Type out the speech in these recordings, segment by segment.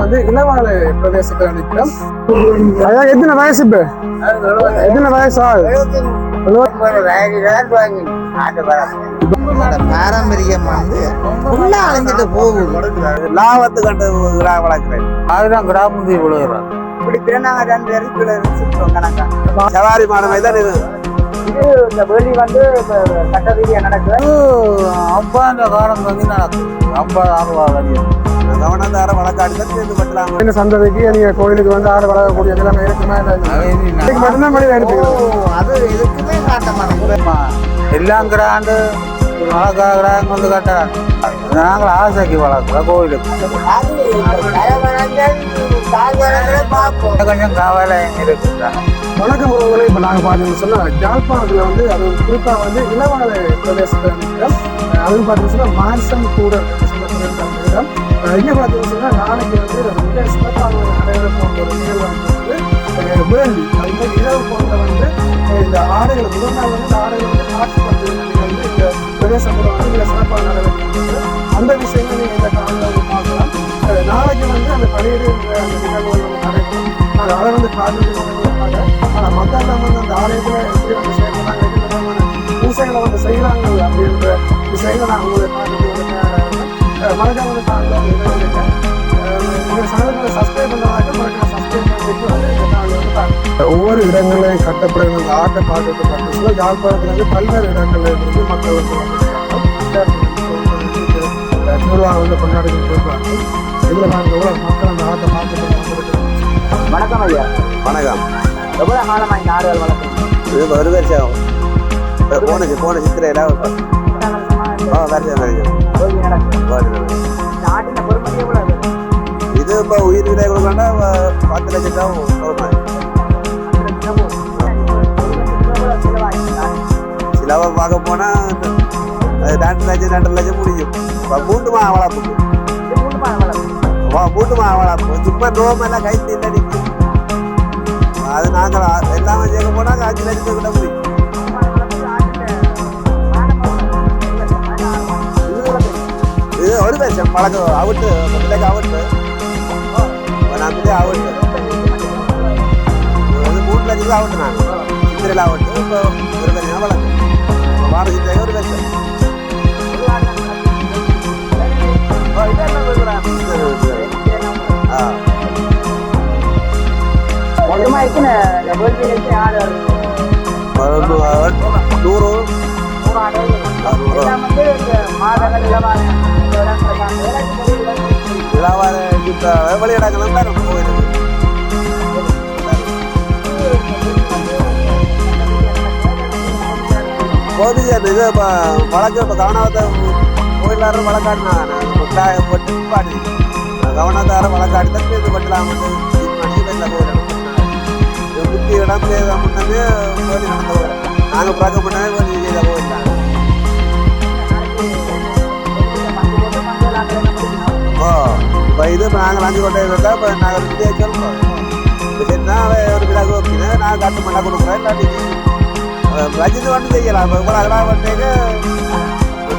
வந்து இளவாலை பிரதேசத்துல நிற்கிறோம். அதான் எத்தனை வயசு இப்ப? எத்தனை வயசு பாரம்பரியம் வந்து ஃபுல்லா அழிஞ்சிட்டு போகுது. லாபத்து கண்டு விழா வளர்க்கிறேன். அதுதான் கிராமந்தி விழுகிறான் இப்படி பிறநாங்க ரெண்டு கணக்கா. சவாரி மாடு தான் இது இது இந்த வேலி வந்து சட்ட ரீதியா நடக்குது. அப்பா இந்த காலம் வந்து நடக்குது அப்பா அடி கவனத்தார வழக்காடி தான் சேர்ந்து பட்டலாம் இந்த சந்ததிக்கு கோயிலுக்கு வந்து ஆடு வளர்க்கக்கூடிய நிலைமை இருக்குமா மட்டும்தான் மனிதன் எடுத்துக்கிறது ஓ, அது எதுக்குமே காட்ட மாட்டேங்குது எல்லாம் கிராண்டு வளர்க்குறாங்க வந்து கட்டுறாங்க. நாங்கள் ஆசைக்கு வளர்க்குறோம் கோயிலுக்கு. கொஞ்சம் கவலை இருக்குதா? வணக்கம் உறவுகளை இப்போ நாங்கள் பார்த்தீங்கன்னு சொன்னால் யாழ்ப்பாணத்தில் வந்து அது குறிப்பாக வந்து இளவாலை பிரதேசத்தில் அதுவும் பார்த்தீங்கன்னு மான்சம் கூட சொல்லக்கூடிய இடம். இங்க பார்த்தீங்கன்னா நாளைக்கு வந்து ஒரு மிக சிறப்பாக ஒரு நடைபெற ஒரு நிகழ்வு வந்து அஹ் வேள்வி அது இரவு போன்ற வந்து இந்த ஆடைகள் முதல் நாள் வந்து ஆடைகள் வந்து காட்சி பண்ணுறது வந்து இந்த பிரதேசத்தில் வந்து மிக சிறப்பாக நடைபெற்றது அந்த விஷயங்கள் நீங்கள் இந்த காலையில் பார்க்கலாம். நாளைக்கு வந்து அந்த பணியிட அந்த நிகழ்வு வந்து நடைபெறும் நாங்கள் அதை வந்து காட்டுறதுக்காக ஆனால் மக்கள் வந்து அந்த ஆலயத்தில் எப்படி வந்து சேர்க்கலாம் எந்த விதமான பூசைகளை வந்து செய்கிறாங்க அப்படின்ற விஷயங்களை நான் உங்களை பார்த்துட்டு மறக்காம இந்த. ஒவ்வொரு இடங்களையும் கட்டப்படுகிற அந்த ஆட்டை பார்க்கறது பார்த்தீங்கன்னா யாழ்ப்பாணத்துல இருந்து பல்வேறு இடங்கள்ல இருந்து மக்கள் வந்து திருவிழா வந்து கொண்டாடிட்டு இருக்காங்க இதில் நாங்கள் எவ்வளோ மக்கள் அந்த ஆட்டை பார்த்துட்டு வணக்கம் ஐயா. வணக்கம். எவ்வளவு காலமா இந்த ஆடுகள் வளர்க்குறீங்க? இது ஒரு வருஷம் போன போன சித்திரையில ஆ வருஷம் வருஷம் இது இப்போ உயிர் விலை கொடுக்கணும்னா பத்து லட்சம் தான். கொடுக்கணும் சிலவை பார்க்க போனா ரெண்டு லட்சம் ரெண்டு லட்சம் முடியும். இப்போ மூட்டு மா வளர்ப்பு மூட்டு மா வளர்ப்பு சும்மா நோமெல்லாம் கைத்து இல்லை நிற்கும் அது நாங்கள் எல்லாமே சேர்க்க போனால் அஞ்சு லட்சத்தை விட முடியும். நான் சித்திரையில் அவுட்டு. இப்போ ஒரு வருஷம் வளர்க்கும் இப்போ வார சித்திரை ஒரு வருஷம் ஆ மொத்தமா இருக்குன்னு இந்த வேலி இருக்கு ஆடு ஒரு நூறு. நூறு ஆடுகள் ஆ, நூறு எல்லாம் வந்து இந்த மாதங்கள் இளவான இந்த இடத்துல விழாவார இப்போ வெளியிடங்களும் தான் நம்ம கோயிலுக்கு போதிய இது இப்போ வழக்கு இப்போ கவனத்தை கோயிலாரும் வழக்காடினாங்க பாடி கவனத்தார வழக்காடி தான் இது பண்ணலாம் புத்தி இடம் செய்த கோயில் நடந்த கோயில் நாங்கள் பார்க்க முன்னே கோயில் செய்த ஓ இப்போ இது இப்போ நாங்கள் அஞ்சு கொண்டை இருந்தால் இப்போ நாங்கள் விதியை சொல்கிறோம் சரின்னா ஒரு விழா ஓக்கினேன் நான் கட்டு மண்ணா கொடுக்குறேன் இல்லாட்டி ரஜினி ஒன்றும் செய்யலாம் இப்போ இவ்வளோ அதெல்லாம் பண்ணிட்டு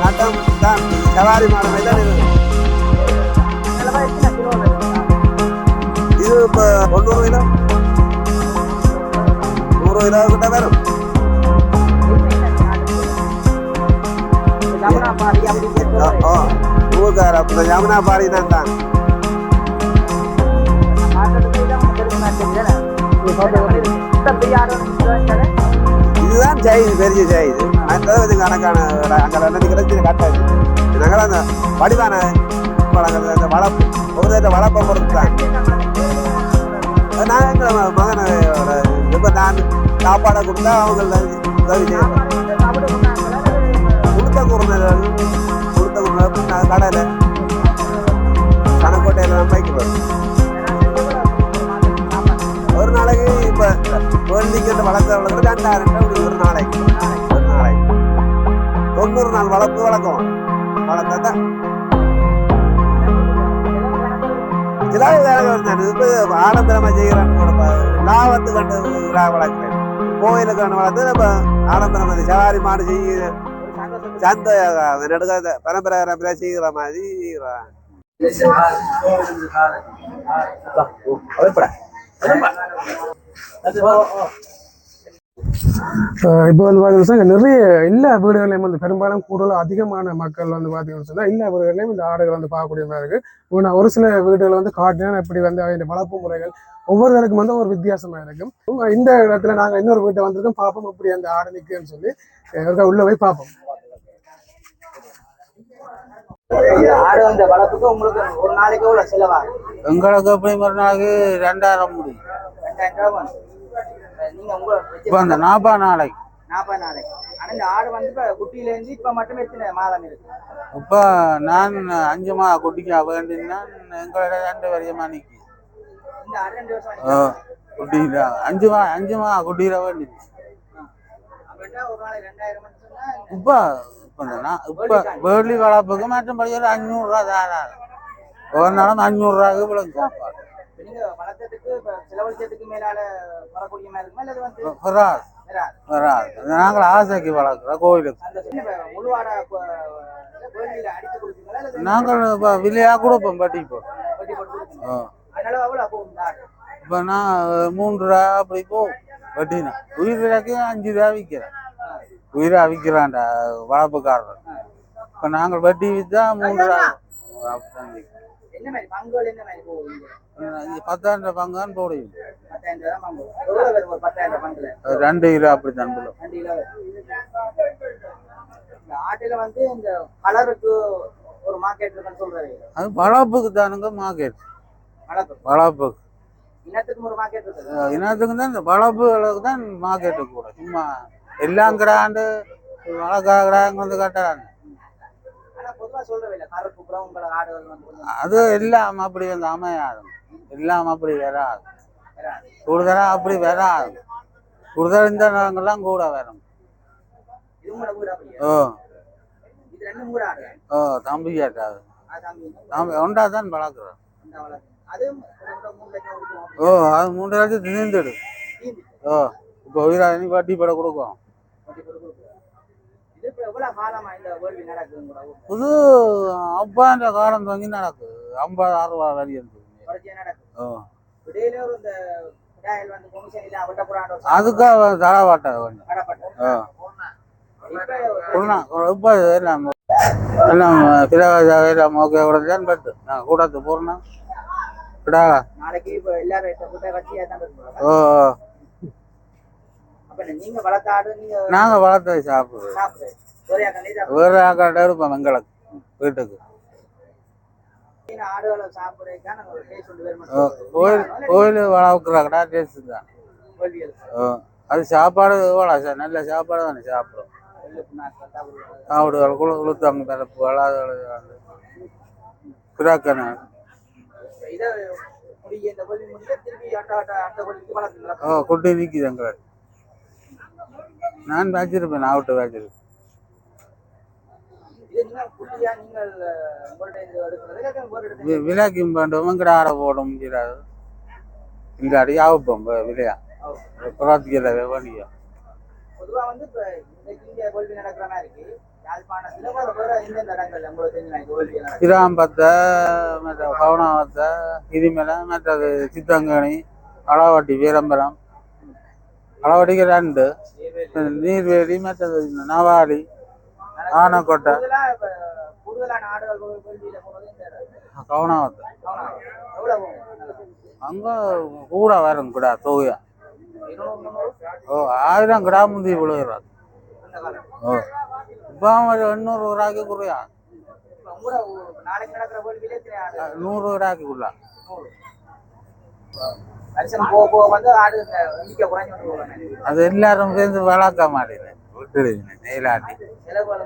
நட்டம் தான் சவாரி மாடமே தான் இது இப்போ தொண்ணூறு கிலோ நூறு கிலோ கிட்ட வரும் ஓ, ஓ அப்போ யமுனா பாரி தான் தான். இதுதான் ஜெயிது பெரிய ஜெயிது அந்த கணக்கான அங்கே ரெண்டு கிடைச்சி கட்டாது நாங்கள் அந்த வடிவான பழங்கள் அந்த வளப்பு ஒரு இந்த வளர்ப்பை பொறுத்து தான் நான் எங்கள் மகனை இப்போ நான் சாப்பாடை கொடுத்தா அவங்க உதவி செய்யணும். கொடுத்த குருணர்கள் கொடுத்த குருணர்கள் நான் கடையில் கணக்கோட்டையில் தான் வைக்கிறோம் ஒரு நாளைக்கு இப்போ குழந்தைங்கிட்ட வளர்க்க வளர்க்க ரெண்டாயிரம் ரூபாய் அப்படி ஒரு நாளைக்கு ஒரு நாளைக்கு தொண்ணூறு நாள் வளர்ப்பு வளர்க்கும் வளர்த்தா தான் சில வேலை வருது இப்போ ஆடம்பரமாக செய்கிறான்னு கூட பா- லாபத்து கண்டு விழா வளர்க்குறேன் கோயிலுக்கு வளர்த்து இப்போ ஆடம்பரம் சவாரி மாடு செய்ய சந்தை நடக்காத பரம்பரை பரம்பரை செய்கிற மாதிரி இப்போ வந்து பார்த்தீங்கன்னா நிறைய எல்லா வீடுகளையும் வந்து பெரும்பாலும் கூடுதல் அதிகமான மக்கள் வந்து பார்த்தீங்கன்னு சொன்னால் எல்லா வீடுகளையும் இந்த ஆடுகள் வந்து பார்க்கக்கூடிய மாதிரி இருக்கு. இப்போ நான் ஒரு சில வீடுகளை வந்து காட்டினா இப்படி வந்து அதோட வளர்ப்பு முறைகள் ஒவ்வொருத்தருக்கும் வந்து ஒரு வித்தியாசமா இருக்கும். இந்த இடத்துல நாங்கள் இன்னொரு வீட்டை வந்திருக்கோம் பார்ப்போம் இப்படி அந்த ஆடு நிற்குன்னு சொல்லி உள்ள போய் பார்ப்போம். ஆடு வந்த வளர்ப்புக்கு உங்களுக்கு ஒரு நாளைக்கு எவ்வளவு செலவாகும்? எங்களுக்கு எப்படி ஒரு நாளைக்கு ரெண்டாயிரம் முடியும் ரெண்டாயிரம் வரும். நீங்க இப்போ அந்த நாற்பது நாளைக்கு நாற்பது நாளைக்கு ஆனா இந்த ஆடு வந்து இப்ப குட்டியில இருந்து இப்ப மட்டும் எத்தனை மாதம் இருக்கு? இப்போ நான் அஞ்சு மா குட்டிக்க வேண்டினா எங்களோட ரெண்டு வரையமா நிற்கி இந்த ஆடு ரெண்டு வருஷம் ஓ குட்டிக்கிற அஞ்சு மா அஞ்சு மா குட்டிக்கிற வேண்டி இப்போ இப்போ நான் இப்போ வேலி வளர்ப்புக்கு மற்றபடி ஒரு அஞ்சூறுரூவா தாராது ஒரு நாளும் அஞ்சூறுரூவாக்கு இவ்வளோ சாப்பாடு. வராது. நாங்கள் ஆசைக்கு வளர்க்குறோம் கோயிலுக்கு. நாங்கள் இப்போ விலையாக கொடுப்போம் பட்டி இப்போ வட்டி போட்டு கொடுப்பீங்க ஓ அதனால அவ்வளவு போகும் இந்த ஆடு. இப்போ நான் மூன்று ரூபா அப்படி போகும். வட்டினா. உயிர் விலைக்கு அஞ்சு ரூபா விற்கிறேன் உயிரா விற்கிறான்டா வளர்ப்புக்காரர் இப்போ நாங்கள் வட்டி விற்றா மூன்று ரூபா. அப்படிதான் விற்கிறோம். என்ன மாதிரி பங்குகள் என்ன மாதிரி போகும் இங்க? இங்க பத்தாயிரம் பங்கான்னு போடுவோம் தான் அது ரெண்டு கிலோ இருக்குன்னு சொல்றாரு. அது வளர்ப்புக்கு தானுங்க மார்க்கெட் அஹ் இனத்துக்கு தான் இந்த வளர்ப்புகளுக்கு தான் மார்க்கெட்டு கூட. சும்மா எல்லாம் கிடாண்டு வளர்க்கா கிடாங்க வந்து கட்டுறாங்க அது எல்லாம் அப்படி வந்து அமையாது. எல்லாம் அப்படி வராது. கூடுதலாக அப்படி வராது. கூடுதல் இந்த நாங்கெல்லாம் கூட வரும். ஓ. ஓ தம்பி கேட்டாது தம்பி. ஒன்றா தான் வளர்க்குறோம். ஓ அது மூன்று லட்சம் தீந்து ஓ இப்போ உயிராணி வட்டி பட கொடுக்கும். இது அப்பான்ற காலம் தங்கி நடக்குது ஐம்பது அறுபது வரி அதுக்காக தடவாட்ட இப்ப எல்லாம் எல்லாம் ஓகே நான் கூடத்து நாளைக்கு இப்ப எல்லாரும் இருப்பாங்க ஓ. நீங்க வளர்த்த ஆடு நீங்க நாங்கள் வளர்த்தது சாப்பிடுவோம். சாப்பிடு ஒரே ஆக்காட்ட இருப்போம் எங்களுக்கு வீட்டுக்கு. ஆடுகளை சாப்பிடுறதுக்கான டேஸ்ட் கோயில் கோயில் வளர்க்குற கடா டேஸ்ட்டு தான் அது சாப்பாடு எவ்வளோ சார்? நல்ல சாப்பாடு தானே சாப்பிடும் சாப்பிடுவாள் குழு குளுத்தாங்க வளாது திருப்பி வளர்த்துக்கலாம். ஓ குட்டி நிற்கிது எங்களை நான் வச்சிருப்பேன் ஆவட்டு வச்சிருப்பேன் இது நீங்க குட்டியா நீங்கள் உங்கள்ட்ட இது எடுக்கிறது ஒரு இடத்துல வி- விலைக்கும் வேண்டும் எங்கட ஆட போட முடியாது இங்கே அடி ஆவப்போம் விலையா? புறாத்திக்கல வணிகம் பொதுவா வந்து இப்ப இன்னைக்கு இங்க வேள்வி நடக்கிற மாதிரி இருக்கு. கிராம்பத்தை மற்ற கவுனாவத்தை இடிமலை மற்றது சித்தங்கனி அளவாட்டி வீரம்பரம் அளவடிக்கு ரெண்டு நீர்வேலி மற்றது நவாடி ஆனக்கோட்டை. கூடுதலா கவுனாவத்தை. அங்கே கூட வரும் கிடா தொகையா. ஓ ஆயிரம் கிடா முந்தி விழுகிறார். ஓ இப்போ ஒரு எண்ணூறு ரூபாய்க்கு குறையா? நூறு ரூபாய்க்குள்ள அது எல்லாரும் சேர்ந்து வளர்க்க மாட்டேன் விட்டுடுங்க நெய்லாட்டி.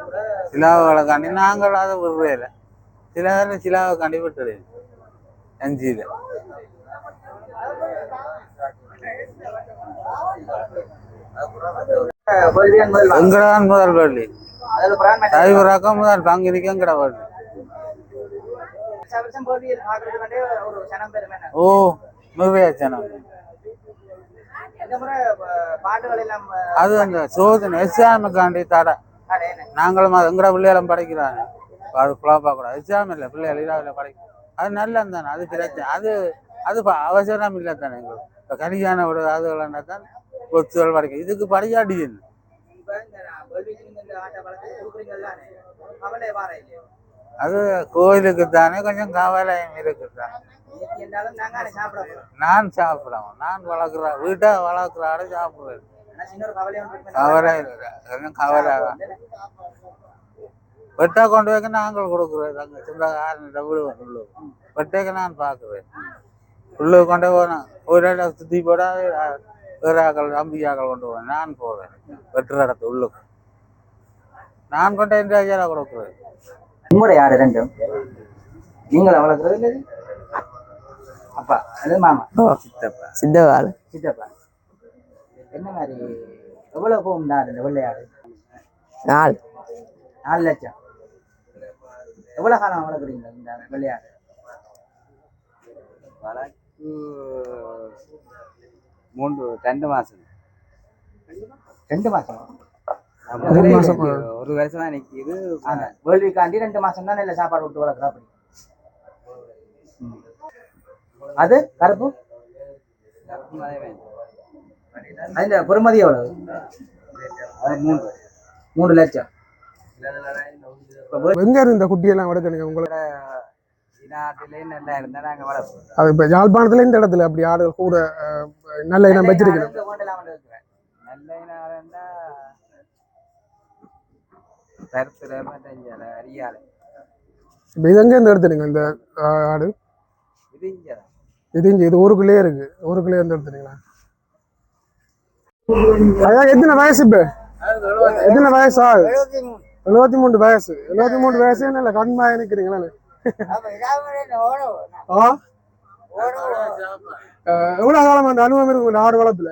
கூட சிலாவை காண்டி நாங்கள் அதை விடுறதில்ல சில பேர் சிலாவை காண்டி வேள்வி என்பது எங்கடான் முதல் பிராண்ட் சைவராக்கம் முதல் பங்கிரிக்கு எங்கட வள்ளி வருஷம் வருஷம் வேள்வி பார்க்கறதுக்காண்டே ஒரு சனம் பெருமை என்ன? ஓ அது அந்த சோதனை. எஸ்ஆமுக்காண்டி தடை நாங்களும் அது எங்கட பிள்ளைகளும் படைக்கிறாங்க. அது குழப்பா கூட எக்ஸாம் இல்லை பிள்ளை எளிதாவில் படைக்கும். அது நல்லது தானே அது பிரச்சனை. அது அது அவசரம் இல்லை தானே எங்களுக்கு. இப்போ ஒரு விட அதுகள்னா தான் கொத்துகள் படைக்கும். இதுக்கு படையாடி என்ன? அது கோயிலுக்கு தானே கொஞ்சம் கவலையும் இருக்குது? நான் சாப்பிடுறேன் நான் வளர்க்குறேன் வீட்டை வளர்க்குறாரு சாப்பிடுறேன் ஆனா சின்ன ஒரு கவலை இல்லை. கவலை வெட்டா கொண்டு வைக்க நாங்கள் கொடுக்குறோம். அங்கே சொந்தக்காரன் விடுவோம் உள்ளு. வெட்டைக்கு நான் பார்க்குறேன். உள்ளு கொண்டு போனேன் ஒரு இடம் சுற்றி போட வேற ஆக்கள் நம்பிக்கையாக்கள் கொண்டு போவேன். நான் போவேன். வெட்டுற இடத்து உள்ளுக்கு நான் கொண்டு இந்த ஐயாவை கொடுக்குறேன். உங்களோட யாரு ரெண்டும் நீங்களா வளர்க்குறது இல்லை அப்பா அது மாமா. சித்தப்பா. சித்தவாள் சித்தப்பா. என்ன மாதிரி எவ்வளவு போகும் தான் இந்த வெள்ளையாடு? நாள் நாலு லட்சம். எவ்வளவு காலம் வளர்க்குறீங்க இந்த வெள்ளையாடு? வழக்கு மூன்று ரெண்டு மாசம். ரெண்டு மாசம். ஒரு வருஷமா நிக்குது. ஆங்க வேள்விக்காண்டி ரெண்டு மாசம் தான் நல்ல சாப்பாடு கொடுத்து வளர்க்குறா அப்படி ம். அது கருப்பு? அந்த பொறுமதி எவ்வளவு? மூன்று. மூணு லட்சம். எங்க இருந்து இந்த குட்டியெல்லாம் நாங்க வளர்ப்போம். அது இப்போ யாழ்ப்பாணத்துல இந்த இடத்துல அப்படி ஆடுகள் கூட நல்ல இனம் வச்சிருக்கணும் இப்போ இது எங்க இருந்து எடுத்துனீங்க இந்த ஆடு? இது இங்கே இது இங்க ஊருக்குள்ளேயே இருக்கு. ஊருக்குள்ளேயே இருந்து எடுத்துறீங்களா ஐயா எத்தனை வயசு இப்போ? எத்தனை வயசு ஆகுது? எழுபத்தி மூணு வயசு எழுபத்தி மூணு வயசு இல்ல கண்மாய நிற்கிறீங்களா ஆ? எவ்வளோ எவ்வளவு காலம் அந்த அனுபவம் இருக்கு இந்த ஆடு வளர்ப்புல?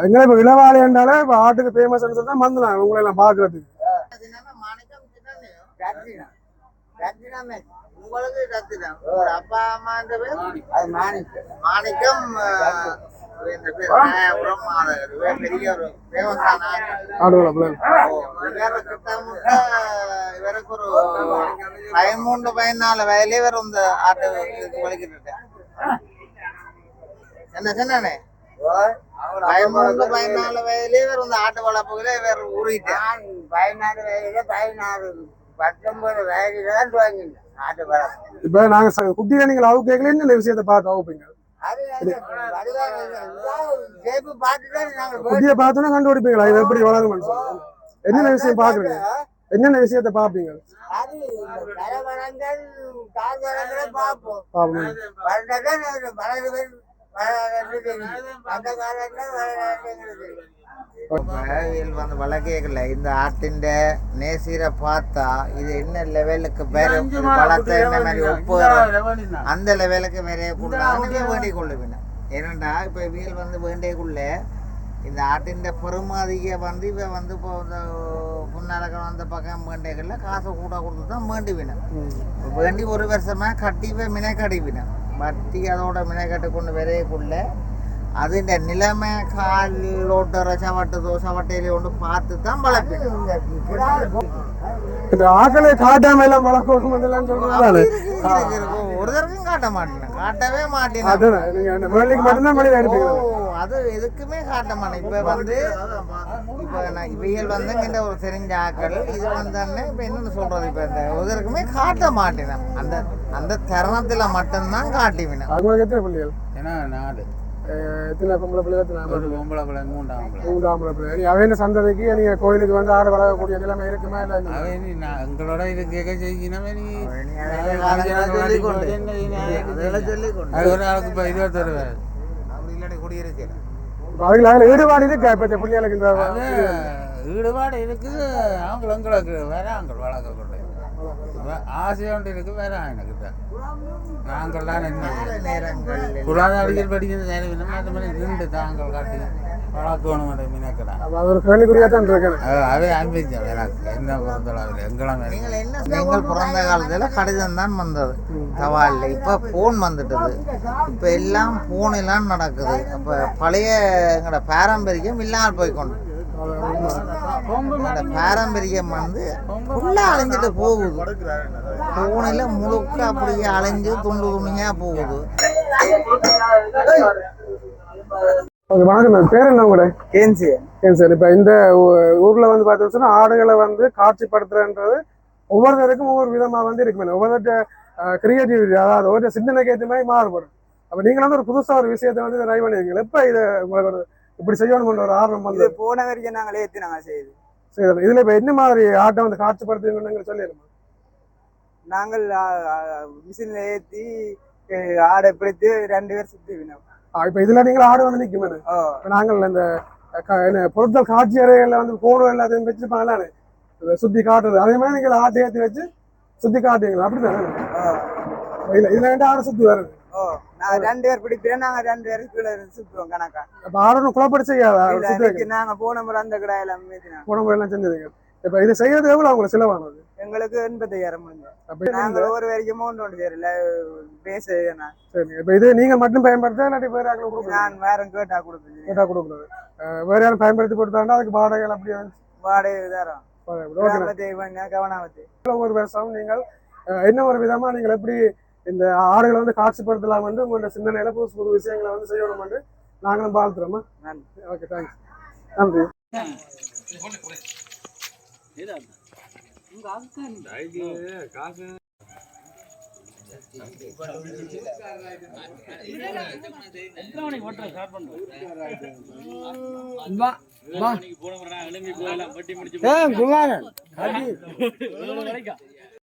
எங்களை இப்போ விலவாளி என்றாலே இப்போ ஆட்டுக்கு ஃபேமஸ் சொல்லி தான் வந்துலாம் உங்களை எல்லாம் பார்க்கறதுக்கு. உங்களுக்கு ரத்தினம் உங்களோட அப்பா அம்மா இந்த பேர் அது மாணிக்கம் மாணிக்கம் இந்த பேர் இவர் பெரிய ஒரு தேவஸ்தான ஆடு வளர்ப்புல இவர் கிட்டமுட்ட இவருக்கு ஒரு பதிமூன்று பதினாலு வயலே இவர் இந்த ஆட்டை வலிக்கிட்டு என்ன சொன்னானே பதிமூன்று பதினாலு வயதிலே இவர் இந்த ஆட்டு வளர்ப்புகளே இவர் உருகிட்டார் பதினாலு வயதுல பதினாறு பத்தொன்பது வயதுல தான் துவங்கினேன். ஆட்டு வளர்ப்பு இப்போ நாங்க ச- குட்டியில நீங்கள் அவு கேட்கல என்ன விஷயத்தை பார்த்து அவுப்பீங்க நாங்கள் குட்டியை பார்த்தோன்னா கண்டுபிடிப்பீங்களா? இது எப்படி வளரும்னு சொல்லி என்னென்ன விஷயம் பாக்குறீங்க என்னென்ன விஷயத்தை இந்த வளங்களை பார்ப்போம். வளர்ந்து வந்து இந்த ஆட்டின் நேசிர பார்த்தா இது என்ன லெவலுக்கு என்ன மாதிரி ஒப்பு அந்த லெவலுக்கு வேற கொடுத்தாங்க வேண்டிக் கொள்ளுவேன் ஏனண்டா இப்போ இவியல் வந்து வேண்டியக்குள்ள இந்த ஆட்டின் பெருமதியை வந்து இவ வந்து இப்போ இந்த புன்னரகம் அந்த பக்கம் வேண்டியக்குள்ள காசை கூட கொடுத்து தான் வேண்டுவினேன் வேண்டி ஒரு வருஷமா கட்டி போய் மினை கடிவினேன் மத்தி அதோட வினை கட்டி கொண்டு விரையக்குள்ள അതിന്റെ നിലമ കാലിലോട്ട് ചവട്ടതോ ചവട്ടയിലോ കൊണ്ട് പാത്ത് தான் வளர்ப்பேன் இந்த ஆக்களை காட்டாம எல்லாம் வளர்க்கணும் அதெல்லாம் சொல்றாங்க ஒரு தடவையும் காட்ட மாட்டேன் காட்டவே மாட்டேன் அதான் நீங்க அந்த வேலைக்கு மட்டும்தான் வெளியில ஓ, எடுப்பீங்க அது எதுக்குமே காட்ட மாட்டேன் இப்ப வந்து இப்ப நான் இவையல் வந்து என்கிட்ட ஒரு தெரிஞ்ச ஆக்கள் இது வந்து இப்ப என்னன்னு சொல்றது இப்ப இந்த எதற்குமே காட்ட மாட்டேன் அந்த அந்த தருணத்துல மட்டும்தான் காட்டுவேன் அவங்களுக்கு எத்தனை பிள்ளைகள் ஏன்னா நாடு அஹ் எத்தனை பொம்பளை பிள்ளை எத்தனை பொம்பளை பிள்ளை மூன்றாம் ஆம்பளை பிள்ளை நீ அவன் சந்ததிக்கு நீங்க கோயிலுக்கு வந்து ஆடு வளர்க்கக்கூடிய நிலைமை இருக்குமா இல்லை எங்களோட இது கேட்க செய்யணுமே நீ சொல்லிக்கொண்டு அதெல்லாம் சொல்லிக்கொண்டு அது ஒரு ஆளுக்கு இப்போ இருபத்தொரு வயசு அப்படி இல்லாட்டி குடியிருக்கேன் அதுல ஈடுபாடு இருக்கா இப்ப பிள்ளைகளுக்கு ஈடுபாடு இருக்குது அவங்க எங்களுக்கு வேற அவங்க வளர்க்க கொண்டு ஆசை ஒன்று இருக்கு. வேற நாங்கள் தான் என்ன நேரங்கள் குலாதாரிகள் படிக்கிறது நேரம் மாதிரி நின்று தாங்கள் காட்டி வளர்க்கணும் அது ஒரு கேள்விக்குறியா தான் இருக்கேன் அவே அனுப்பிச்சேன் எனக்கு. என்ன பொறுத்தளவில் நீங்கள் என்ன நீங்கள் பிறந்த காலத்துல கடிதம் தான் வந்தது. தவாலில் இப்போ ஃபோன் வந்துட்டது. இப்போ எல்லாம் ஃபோன் எல்லாம் நடக்குது. அப்போ பழைய எங்களோட பாரம்பரியம் இல்லாமல் போய்க்கொண்டு. பாரம்பரியம் வந்து ஃபுல்லா அழிஞ்சிட்டு போகுது. பூனையில முழுக்க அப்படியே அழிஞ்சு துண்டு துணியா போகுது. ஓகே வணக்கம் மேம். பேர் என்ன உங்களோட கேன்சி. ஏன் சார். இப்போ இந்த ஊர்ல வந்து பார்த்தோம்னு சொன்னா ஆடுகளை வந்து காட்சிப்படுத்துறன்றது ஒவ்வொருத்தருக்கும் ஒவ்வொரு விதமா வந்து இருக்கு மேடம். ஒவ்வொருத்த கிரியேட்டிவிட்டி அதாவது ஒரு சிந்தனைக்கு ஏற்ற மாதிரி மாறுபடும். அப்போ நீங்க வந்து ஒரு புதுசா ஒரு விஷயத்தை வந்து ட்ரை பண்ணிருக்கீங்க எப்போ இதை உங்களுக்கு ஒரு இப்படி செய்யணும்ன்ற ஒரு ஆர்வம் வந்து போன வரைக்கும் நாங்களே ஏற்றி நாங்கள் செய்யுது சரி இதுல இப்போ என்ன மாதிரி ஆட்டை வந்து காட்சிப்படுத்துவீங்கன்னு சொல்லிடுமா நாங்கள் மிஷினில் ஏற்றி ஆடை பிடித்து ரெண்டு பேர் சுற்றி இப்போ இதுல நீங்கள் ஆடு வந்து நிற்கும் நாங்கள் இந்த என்ன பொருட்கள் காட்சி அறைகளில் வந்து போனோம் எல்லாத்தையும் வச்சிருப்பாங்களானே இதை சுத்தி காட்டுறது. அதே மாதிரி நீங்கள் ஆட்டை ஏற்றி வச்சு சுத்தி காட்டுவீங்களா? அப்படி தானே ஓ இல்ல இதுல ரெண்டு ஆடு சுத்தி வருது ஓ நான் ரெண்டு பேர் பிடிப்பேன் நாங்கள் ரெண்டு பேர் கீழே சுற்றுவோம் கணக்கா. அப்ப ஆடு குழப்படி செய்யாதா சுத்தி இன்னைக்கு நாங்க போன முறை அந்த எல்லாம் செஞ்சதுங்க. இப்ப இது செய்யறது எவ்வளவு உங்களுக்கு செலவானது? எங்களுக்கு எண்பத்தையாயிரம் முடிஞ்சு. நாங்க நீங்க- ஒரு வரைக்கும் ஒன்று தெரியல பேச இப்ப இது நீங்க மட்டும் பயன்படுத்த இல்லாட்டி வேற யாரும் கொடுக்கணும் நான் வேற கேட்டா கொடுப்பேன். கேட்டா கொடுக்குறது. வேற யாரும் பயன்படுத்தி கொடுத்தாண்டா அதுக்கு வாடகைகள் அப்படி வாடகை தரோம் கவனாமத்து ஒவ்வொரு வருஷம் நீங்கள் என்ன ஒரு விதமா நீங்கள் எப்படி இந்த ஆடுகளை வந்து காட்சிப்படுத்தலாம் என்று உங்களோட சிந்தனையில புதுசு புது விஷயங்களை வந்து செய்யணும் என்று நாங்களும் நன்றி. ஓகே தேங்க்ஸ் நன்றி. குமாரன்.